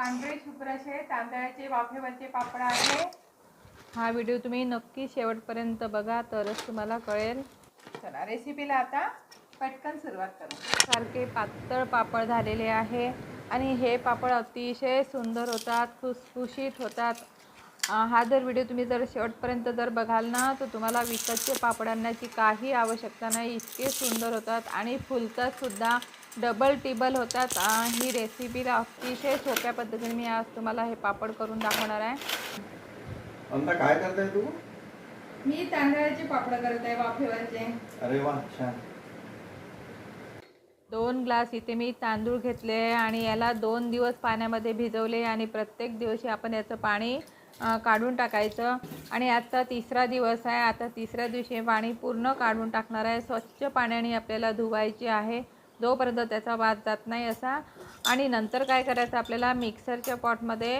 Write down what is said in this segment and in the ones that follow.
पांढरे शुभ्रशे तांदळाचे वाफेवरचे पापड आहे. हा व्हिडिओ तुम्ही नक्की शेवटपर्यंत बघा तरच तुम्हाला कळेल. चला रेसिपीला आता पटकन सुरुवात करू. सारखे पातळ पापड झालेले आहे आणि हे पापड अतिशय सुंदर होतात खुसखुशीत होतात. हा जर व्हिडिओ तुम्ही जर शेवटपर्यंत जर बघाल ना तर तुम्हाला विकतचे पापड आणण्याची काही आवश्यकता नाही इतके सुंदर होतात आणि फुलतात सुद्धा. डबल टिबल होतात. ही रेसिपीला अतिशय सोप्या पद्धतीने मी आज तुम्हाला हे पापड करून दाखवणार आहे. काय करताय तू? मी तांदळाचे पापड करत आहे वाफेवरचे. अरे वा छान. दोन ग्लास इथे मी तांदूळ घेतले आणि याला दोन दिवस पाण्यामध्ये भिजवले आणि प्रत्येक दिवशी आपण याचं पाणी काढून टाकायचं. आणि आजचा तिसरा दिवस आहे. आता तिसऱ्या दिवशी पाणी पूर्ण काढून टाकणार आहे. स्वच्छ पाण्याने आपल्याला धुवायचे आहे. जोपर्यंत त्याचा वाद जात नाही असा. आणि नंतर काय करायचं आपल्याला मिक्सरच्या पॉटमध्ये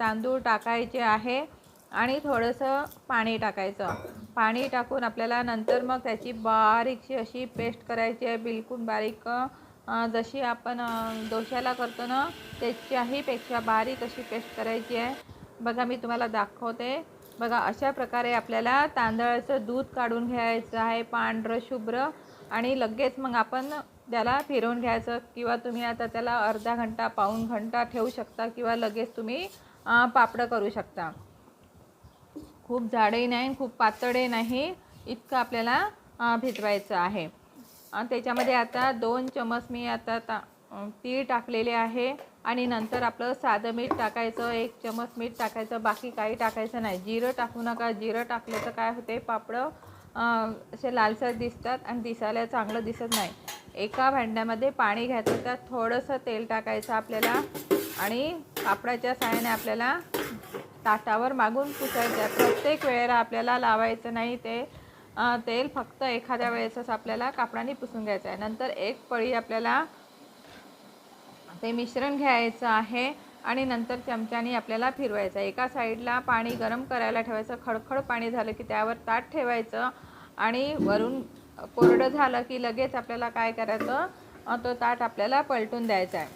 तांदूळ टाकायचे आहे आणि थोडंसं पाणी टाकायचं. पाणी टाकून आपल्याला नंतर मग त्याची बारीकशी अशी पेस्ट करायची आहे. बिलकुल बारीक जशी आपण दोश्याला डोश्याला करतो ना त्याच्याही पेक्षा बारीक अशी पेस्ट करायची आहे. बघा मी तुम्हाला दाखवते. बघा अशा प्रकारे आपल्याला तांदळाचं दूध काढून घ्यायचं आहे पांढरं शुभ्र आणि लगेच मग आपण त्याला फिरवून घ्यायचं किंवा तुम्ही आता त्याला अर्धा घंटा पाऊण घंटा ठेवू शकता किंवा लगेच तुम्ही पापडं करू शकता. खूप जाडही नाही खूप पातळही नाही इतकं आपल्याला भिजवायचं आहे. त्याच्यामध्ये आता दोन चमच मी आता ता तीळ टाकलेले आहे. आणि नंतर आपलं साधं मीठ टाकायचं एक चमच मीठ टाकायचं बाकी काही टाकायचं नाही. जिरं टाकू नका. जिरं टाकलं तर काय होते पापडं असे लालसर दिसतात आणि दिसायला चांगलं दिसत नाही. एका भांड्यामध्ये पाणी घ्यायचं त्यात थोडंसं तेल टाकायचं आपल्याला आणि पापडाच्या साह्याने आपल्याला ताटावर मागून पुसायचं. प्रत्येक वेळेला आपल्याला लावायचं नाही ते. तेल फक्त एखाद्या वेळेसच आपल्याला कापडाने पुसून घ्यायचं आहे. नंतर एक पळी आपल्याला ते मिश्रण घ्यायचं आहे आणि नंतर चमच्याने आपल्याला फिरवायचं आहे. एका साईडला पाणी गरम करायला ठेवायचं. खडखड पाणी झालं की त्यावर ताट ठेवायचं आणि वरून कोरडं झालं की लगेच आपल्याला काय करायचं? तो ताट आपल्याला पलटून द्यायचा आहे.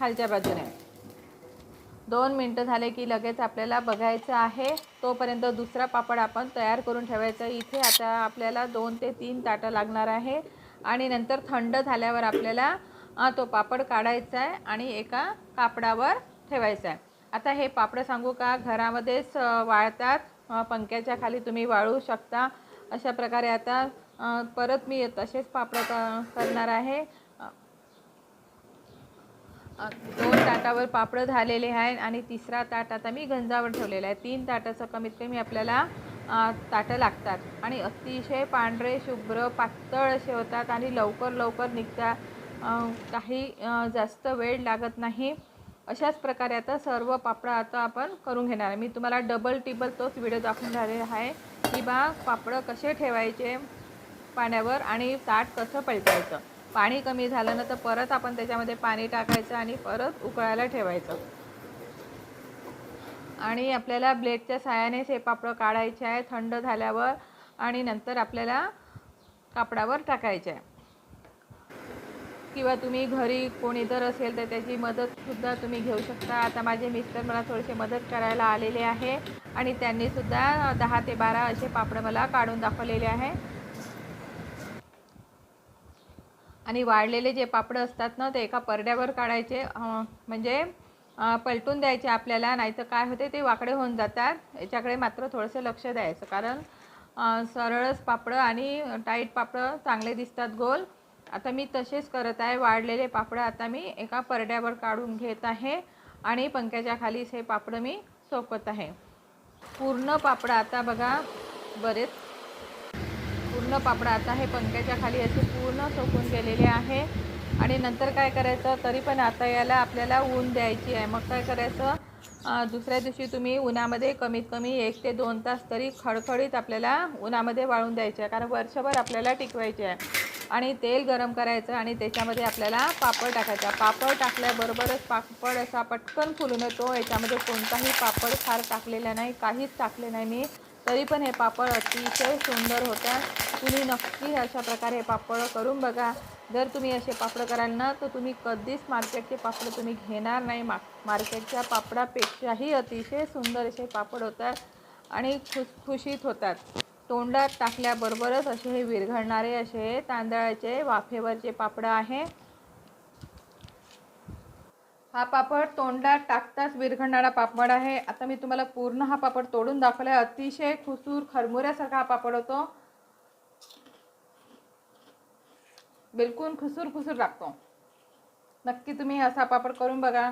खालच्या बाजूने. दोन मिनटं झाले की लगेच आपल्याला बघायचं आहे. तोपर्यंत दुसरा पापड आपण तयार करून ठेवायचं इथे आता आपल्याला दोन ते तीन ताटं लागणार आहे. आणि नंतर थंड झाल्यावर आपल्याला तो पापड काढायचा आहे आणि एका कापडावर ठेवायचा आहे. आता हे पापडं सांगू का? घरामध्येच वाळतात. पंख्याच्या खाली तुम्ही वाळू शकता. अशा प्रकारे आता परत मी तसेच पापडं क करणार आहे. दोन ताटावर पापडं झालेले आहे आणि तिसरा ताट आता मी गंजावर ठेवलेला आहे. तीन ताटाचं कमीत कमी आपल्याला ताटं लागतात. आणि अतिशय पांढरे शुभ्र पातळ असे होतात आणि लवकर लवकर निघतात. काही जास्त वेळ लागत नाही. अशाच प्रकारे आता सर्व पापडं आता आपण करून घेणार आहे. मी तुम्हाला डबल टिबल तोच व्हिडिओ दाखवून राहिलेला आहे की बा पापडं कसे ठेवायचे पाण्यावर आणि ताट कसं पलटायचं. पाणी कमी झालं ना तर परत आपण त्याच्यामध्ये पाणी टाकायचं आणि परत उकळायला ठेवायचं. आणि आपल्याला ब्लेडच्या साहाय्यानेच हे पापडं काढायचे आहे. थंड झाल्यावर आणि नंतर आपल्याला कापडावर टाकायचे आहे. किंवा तुम्ही घरी कोणी जर असेल तर त्याची मदतसुद्धा तुम्ही घेऊ शकता. आता माझे मिस्टर मला थोडेसे मदत करायला आलेले आहे आणि त्यांनीसुद्धा दहा ते बारा असे पापडं मला काढून दाखवलेले आहे. आणि वाळलेले जे पापडं असतात ना ते एका परड्यावर काढायचे. म्हणजे पलटून द्यायचे आपल्याला नाहीतर काय होते ते वाकडे होऊन जातात. याच्याकडे मात्र थोडंसं लक्ष द्यायचं कारण सरळच पापडं आणि टाईट पापडं चांगले दिसतात गोल. आता मी तसेच करत आहे. वाढलेले पापडं आता मी एका परड्यावर काढून घेत आहे आणि पंख्याच्या खालीच हे पापडं मी सोकत आहे. पूर्ण पापडं आता बघा बरेच. पूर्ण पापड आता हे पंख्याच्या खाली असे पूर्ण सोकून गेलेले आहे. आणि नंतर काय करायचं तरी पण आता याला आपल्याला ऊन द्यायची आहे. मग काय करायचं दुसऱ्या दिवशी तुम्ही उन्हामध्ये कमीत कमी एक ते दोन तास तरी खडखडीत आपल्याला उन्हामध्ये वाळून द्यायचे आहे. कारण वर्षभर आपल्याला टिकवायचे आहे. आणि तेल गरम करायचं आणि त्याच्यामध्ये आपल्याला पापड टाकायचा पापड टाकल्याबरोबरच पापड असा पटकन फुलून येतो. याच्यामध्ये कोणताही पापड फार टाकलेला नाही काहीच टाकले नाही मी. तरी पण हे पापड अतिशय सुंदर होत्या तुम्ही नक्की अशा प्रकारे हे पापड करून बघा. जर तुम्ही असे पापड कराल ना तर तुम्ही कधीच मार्केटचे पापड तुम्ही घेणार नाही. मा मार्केटच्या पापडापेक्षाही अतिशय सुंदर असे पापड होतात आणि खुसखुशीत होतात. तोंडात टाकल्याबरोबरच असे हे विरघळणारे असे तांदळाचे वाफेवरचे पापड आहे. हा पापड तोंडात टाकताच विरघळणारा पापड आहे. आता मी तुम्हाला पूर्ण हा पापड तोडून दाखवला आहे अतिशय खुसूर खरमुऱ्यासारखा हा पापड होतो. बिलकुल खुसूर खुसूर लागतो. नक्की तुम्ही असा पापड करून बघा.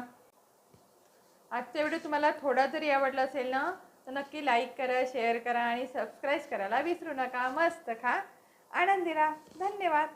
आजचा व्हिडिओ तुम्हाला थोडा जरी आवडला असेल ना तर नक्की लाईक करा शेअर करा आणि सबस्क्राईब करायला विसरू नका. मस्त खा. आनंदी राहा धन्यवाद.